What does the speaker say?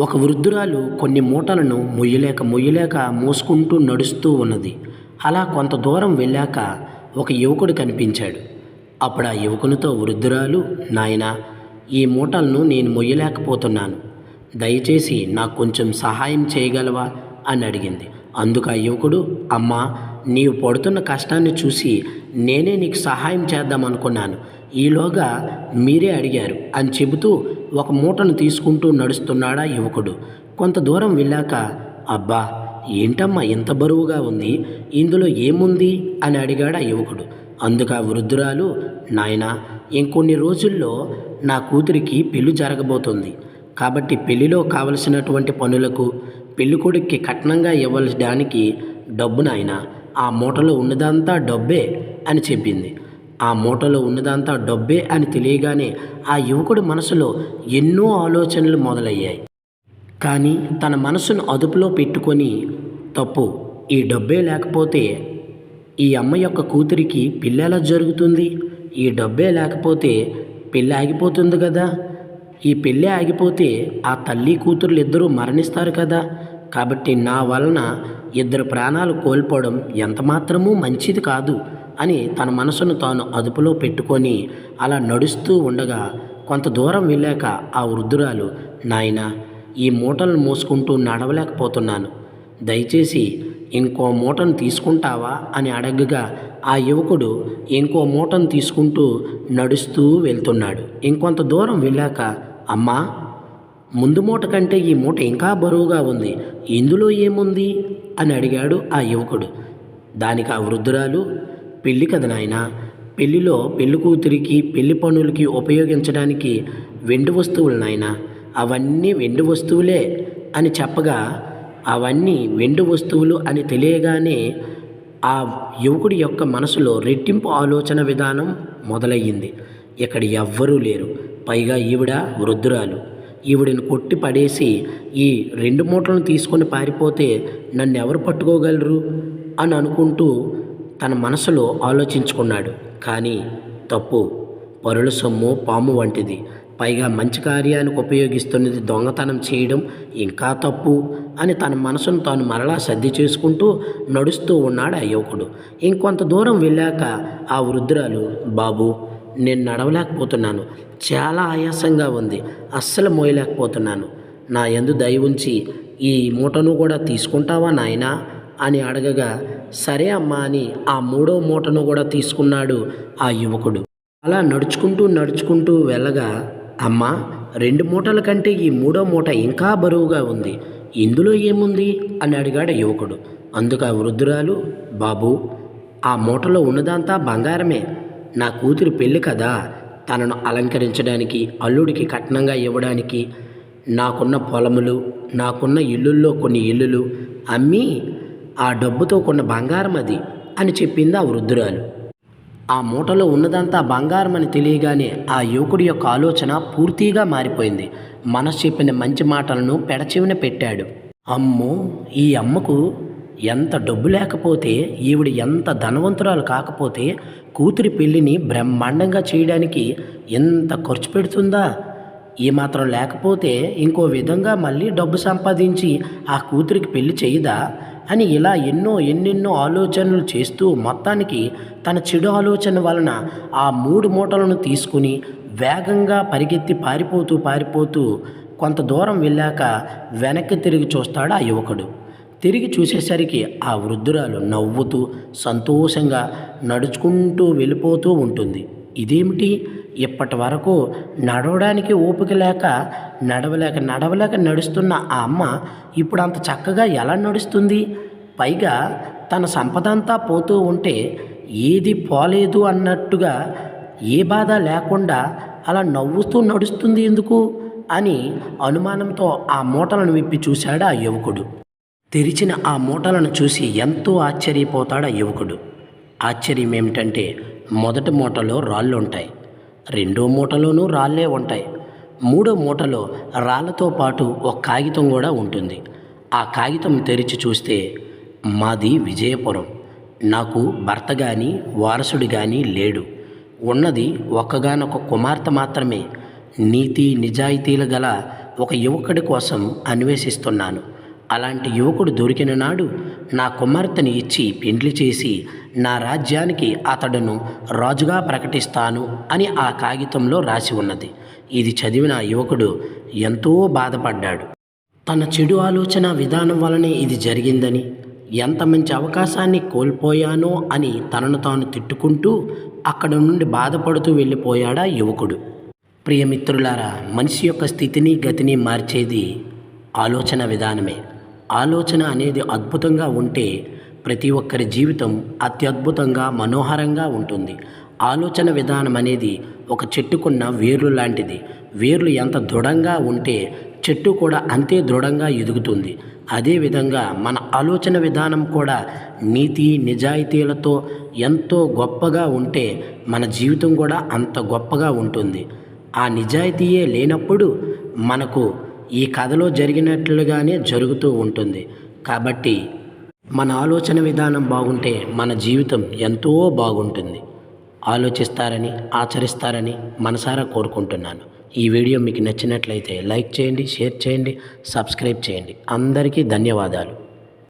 ఒక వృద్ధురాలు కొన్ని మూటలను మొయ్యలేక మొయ్యలేక మోసుకుంటూ నడుస్తూ ఉన్నది. అలా కొంత దూరం వెళ్ళాక ఒక యువకుడు కనిపించాడు. అప్పుడు ఆ యువకునితో వృద్ధురాలు నాయనా ఈ మూటలను నేను మొయ్యలేకపోతున్నాను. దయచేసి నాకు కొంచెం సహాయం చేయగలవా? అని అడిగింది. అందుకు ఆ యువకుడు అమ్మా నీవు పడుతున్న కష్టాన్ని చూసి నేనే నీకు సహాయం చేద్దామనుకున్నాను. ఈలోగా మీరే అడిగారు అని చెబుతూ ఒక మూటను తీసుకుంటూ నడుస్తున్నాడా యువకుడు. కొంత దూరం వెళ్ళాక అబ్బా ఏంటమ్మా ఇంత బరువుగా ఉంది? ఇందులో ఏముంది? అని అడిగాడా యువకుడు. అందుకు వృద్ధురాలు నాయనా ఇంకొన్ని రోజుల్లో నా కూతురికి పెళ్ళి జరగబోతుంది. కాబట్టి పెళ్ళిలో కావలసినటువంటి పనులకు పెళ్ళికొడుక్కి కట్నంగా ఇవ్వడానికి డబ్బు నాయన ఆ మూటలో ఉన్నదంతా డబ్బే అని చెప్పింది. ఆ మూటలో ఉన్నదంతా డబ్బే అని తెలియగానే ఆ యువకుడి మనసులో ఎన్నో ఆలోచనలు మొదలయ్యాయి. కానీ తన మనసును అదుపులో పెట్టుకొని తప్పు ఈ డబ్బే లేకపోతే ఈ అమ్మ యొక్క కూతురికి పెళ్ళి ఎలా జరుగుతుంది? ఈ డబ్బే లేకపోతే పెళ్ళి ఆగిపోతుంది కదా? ఈ పెళ్ళి ఆగిపోతే ఆ తల్లి కూతుర్లు ఇద్దరూ మరణిస్తారు కదా? కాబట్టి నా వలన ఇద్దరు ప్రాణాలు కోల్పోవడం ఎంతమాత్రమూ మంచిది కాదు. అని తన మనసును తాను అదుపులో పెట్టుకొని అలా నడుస్తూ ఉండగా కొంత దూరం వెళ్ళాక ఆ వృద్ధురాలు నాయనా ఈ మూటలను మోసుకుంటూ నడవలేకపోతున్నాను. దయచేసి ఇంకో మూటను తీసుకుంటావా? అని అడగగా ఆ యువకుడు ఇంకో మూటను తీసుకుంటూ నడుస్తూ వెళ్తున్నాడు. ఇంకొంత దూరం వెళ్ళాక అమ్మా ముందు మూట కంటే ఈ మూట ఇంకా బరువుగా ఉంది. ఇందులో ఏముంది? అని అడిగాడు ఆ యువకుడు. దానికి ఆ వృద్ధురాలు పెళ్ళి కదా నాయన? పెళ్ళిలో పెళ్ళి కూతురికి పెళ్ళి పనులకి ఉపయోగించడానికి వెండి వస్తువులు నాయన. అవన్నీ వెండి వస్తువులే అని చెప్పగా అవన్నీ వెండి వస్తువులు అని తెలియగానే ఆ యువకుడి యొక్క మనసులో రెట్టింపు ఆలోచన విధానం మొదలయ్యింది. ఇక్కడ ఎవ్వరూ లేరు. పైగా ఈవిడ వృద్ధురాలు. ఈవిడిని కొట్టి పడేసి ఈ రెండు మూటలను తీసుకొని పారిపోతే నన్ను ఎవరు పట్టుకోగలరు? అని అనుకుంటూ తన మనసులో ఆలోచించుకున్నాడు. కానీ తప్పు పరుల సొమ్ము పాము వంటిది. పైగా మంచి కార్యానికి ఉపయోగిస్తున్నది దొంగతనం చేయడం ఇంకా తప్పు అని తన మనసును తాను మరలా సర్ది చేసుకుంటూ నడుస్తూ ఉన్నాడు ఆ యువకుడు. ఇంకొంత దూరం వెళ్ళాక ఆ వృద్ధురాలు బాబు నేను నడవలేకపోతున్నాను. చాలా ఆయాసంగా ఉంది. అస్సలు మోయలేకపోతున్నాను. నా ఎందు దయ ఉంచి ఈ మూటను కూడా తీసుకుంటావా నాయనా? అని అడగగా సరే అమ్మా అని ఆ మూడో మూటను కూడా తీసుకున్నాడు ఆ యువకుడు. అలా నడుచుకుంటూ నడుచుకుంటూ వెళ్ళగా అమ్మా రెండు మూటల కంటే ఈ మూడో మూట ఇంకా బరువుగా ఉంది. ఇందులో ఏముంది? అని అడిగాడు యువకుడు. అందుకు ఆ వృద్ధురాలు బాబు ఆ మూటలో ఉన్నదంతా బంగారమే. నా కూతురు పెళ్ళి కదా. తనను అలంకరించడానికి అల్లుడికి కట్నంగా ఇవ్వడానికి నాకున్న పొలములు నాకున్న ఇల్లుల్లో కొన్ని ఇల్లులు అమ్మి ఆ డబ్బుతో కొన్న బంగారం అది అని చెప్పింది ఆ వృద్ధురాలు. ఆ మూటలో ఉన్నదంతా బంగారం అని తెలియగానే ఆ యువకుడి యొక్క ఆలోచన పూర్తిగా మారిపోయింది. మనసు చెప్పిన మంచి మాటలను పెడచెవిన పెట్టాడు. అమ్మో ఈ అమ్మకు ఎంత డబ్బు లేకపోతే ఈవిడ ఎంత ధనవంతురాలు కాకపోతే కూతురి పెళ్ళిని బ్రహ్మాండంగా చేయడానికి ఎంత ఖర్చు పెడుతుందా? ఏమాత్రం మాత్రం లేకపోతే ఇంకో విధంగా మళ్ళీ డబ్బు సంపాదించి ఆ కూతురికి పెళ్ళి చేయదా? అని ఇలా ఎన్నో ఎన్నెన్నో ఆలోచనలు చేస్తూ మొత్తానికి తన చెడు ఆలోచన వలన ఆ మూడు మూటలను తీసుకుని వేగంగా పరిగెత్తి పారిపోతూ పారిపోతూ కొంత దూరం వెళ్ళాక వెనక్కి తిరిగి చూస్తాడు ఆ యువకుడు. తిరిగి చూసేసరికి ఆ వృద్ధురాలు నవ్వుతూ సంతోషంగా నడుచుకుంటూ వెళ్ళిపోతూ ఉంటుంది. ఇదేమిటి? ఇప్పటి వరకు నడవడానికి ఓపిక లేక నడవలేక నడవలేక నడుస్తున్న ఆ అమ్మ ఇప్పుడు అంత చక్కగా ఎలా నడుస్తుంది? పైగా తన సంపద అంతా పోతూ ఉంటే ఏది పోలేదు అన్నట్టుగా ఏ బాధ లేకుండా అలా నవ్వుతూ నడుస్తుంది ఎందుకు? అని అనుమానంతో ఆ మూటలను విప్పి చూశాడు ఆ యువకుడు. తెరిచిన ఆ మూటలను చూసి ఎంతో ఆశ్చర్యపోతాడు ఆ యువకుడు. ఆశ్చర్యం ఏమిటంటే మొదటి మూటలో రాళ్ళు ఉంటాయి. రెండో మూటలోనూ రాళ్ళే ఉంటాయి. మూడో మూటలో రాళ్ళతో పాటు ఒక కాగితం కూడా ఉంటుంది. ఆ కాగితం తెరిచి చూస్తే మాది విజయపురం. నాకు భర్త కానీ వారసుడు కానీ లేడు. ఉన్నది ఒక్కగానొక కుమార్తె మాత్రమే. నీతి నిజాయితీలు గల ఒక యువకుడి కోసం అన్వేషిస్తున్నాను. అలాంటి యువకుడు దొరికిన నాడు నా కుమార్తెని ఇచ్చి పెండ్లి చేసి నా రాజ్యానికి అతడును రాజుగా ప్రకటిస్తాను అని ఆ కాగితంలో రాసి ఉన్నది. ఇది చదివిన యువకుడు ఎంతో బాధపడ్డాడు. తన చెడు ఆలోచన విధానం వలనే ఇది జరిగిందని ఎంత మంచి అవకాశాన్ని కోల్పోయానో అని తనను తాను తిట్టుకుంటూ అక్కడ నుండి బాధపడుతూ వెళ్ళిపోయాడా యువకుడు. ప్రియమిత్రులారా మనిషి యొక్క స్థితిని గతిని మార్చేది ఆలోచన విధానమే. ఆలోచన అనేది అద్భుతంగా ఉంటే ప్రతి ఒక్కరి జీవితం అత్యద్భుతంగా మనోహరంగా ఉంటుంది. ఆలోచన విధానం అనేది ఒక చెట్టుకున్న వేర్లు లాంటిది. వేర్లు ఎంత దృఢంగా ఉంటే చెట్టు కూడా అంతే దృఢంగా ఎదుగుతుంది. అదేవిధంగా మన ఆలోచన విధానం కూడా నీతి నిజాయితీలతో ఎంతో గొప్పగా ఉంటే మన జీవితం కూడా అంత గొప్పగా ఉంటుంది. ఆ నిజాయితీయే లేనప్పుడు మనకు ఈ కథలో జరిగినట్లుగానే జరుగుతూ ఉంటుంది. కాబట్టి మన ఆలోచన విధానం బాగుంటే మన జీవితం ఎంతో బాగుంటుంది. ఆలోచిస్తారని ఆచరిస్తారని మనసారా కోరుకుంటున్నాను. ఈ వీడియో మీకు నచ్చినట్లయితే లైక్ చేయండి షేర్ చేయండి సబ్స్క్రైబ్ చేయండి. అందరికీ ధన్యవాదాలు.